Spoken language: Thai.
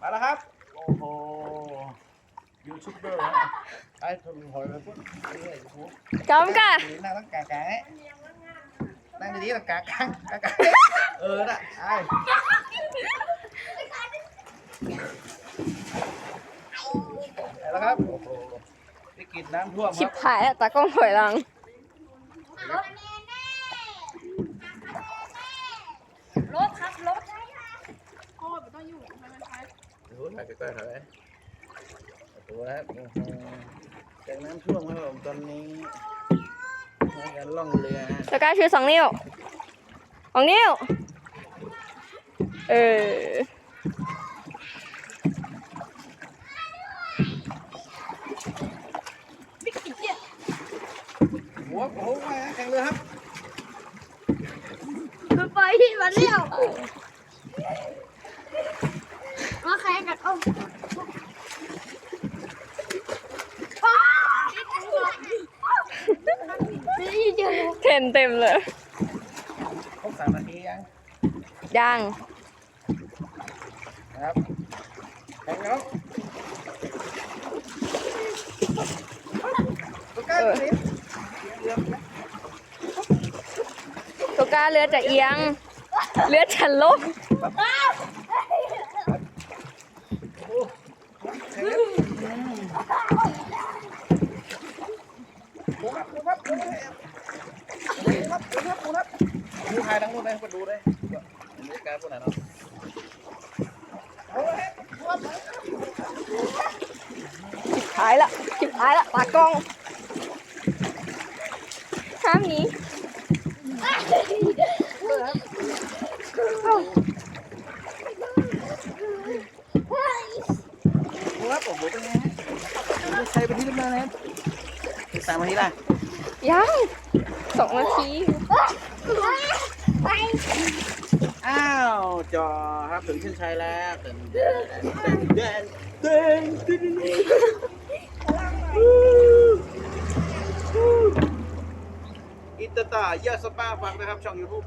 มาแล้วครับ โอ้โหยูทูบเบอร์นะไอ้คนหอยไปพุ่นนี่ไอ้หูจอมกะนั่งตั้งกากางนั่งดีๆตั้งกากางกากางเออน่ะไอ้ไปแล้วครับโอ้โหวิกฤตน้ำท่วมคชิรับบหายแล้วตากล้องถอยหลัง รถครับรถโอ้ยไม่ต้องอยู่ทำไมมัน ไปดูถ่ายใกล้ๆหน่อยดูนะครับโอ้โหจากน้ำท่วมครับผมตอนนี้ในการล่องเรือฮะสกายชูสองนิ้วสองนิ้ว เออหัวโอ้โหมาแข่งเรือครับมันไปที่มันเลี้ยวมาแข่งกันโอ้นี่ เจอเทนเต็มเลย ครบสามนาทียังยังนะครับแข่งแล้วตัวใกล้ตัวนี้เรือมันนะสกายเรือจะเอียง เรือจะลบโอ้แข่งแล้วอืม ปูครับปูครับปูครับปูครับปูครับดูถ่ายทั้งหมดเลยมาดูเลยบรรยากาศพวกนั้นเนาะเอาเลยปูครับชิบหายละชิบหายละตากล้องห้ามหนี้ปูครับโอ้โหเป็นไง ฮะใช้ไปที่เรียบร้อยแล้วสามนาทีละยังสองนาทีไปอ้าวจอครับถึงเส้นชัยแล้วเต้นเต้นเต้นเต้นเต้นเต้นอิตาตายาสปาฟังนะครับช่องยูทูบ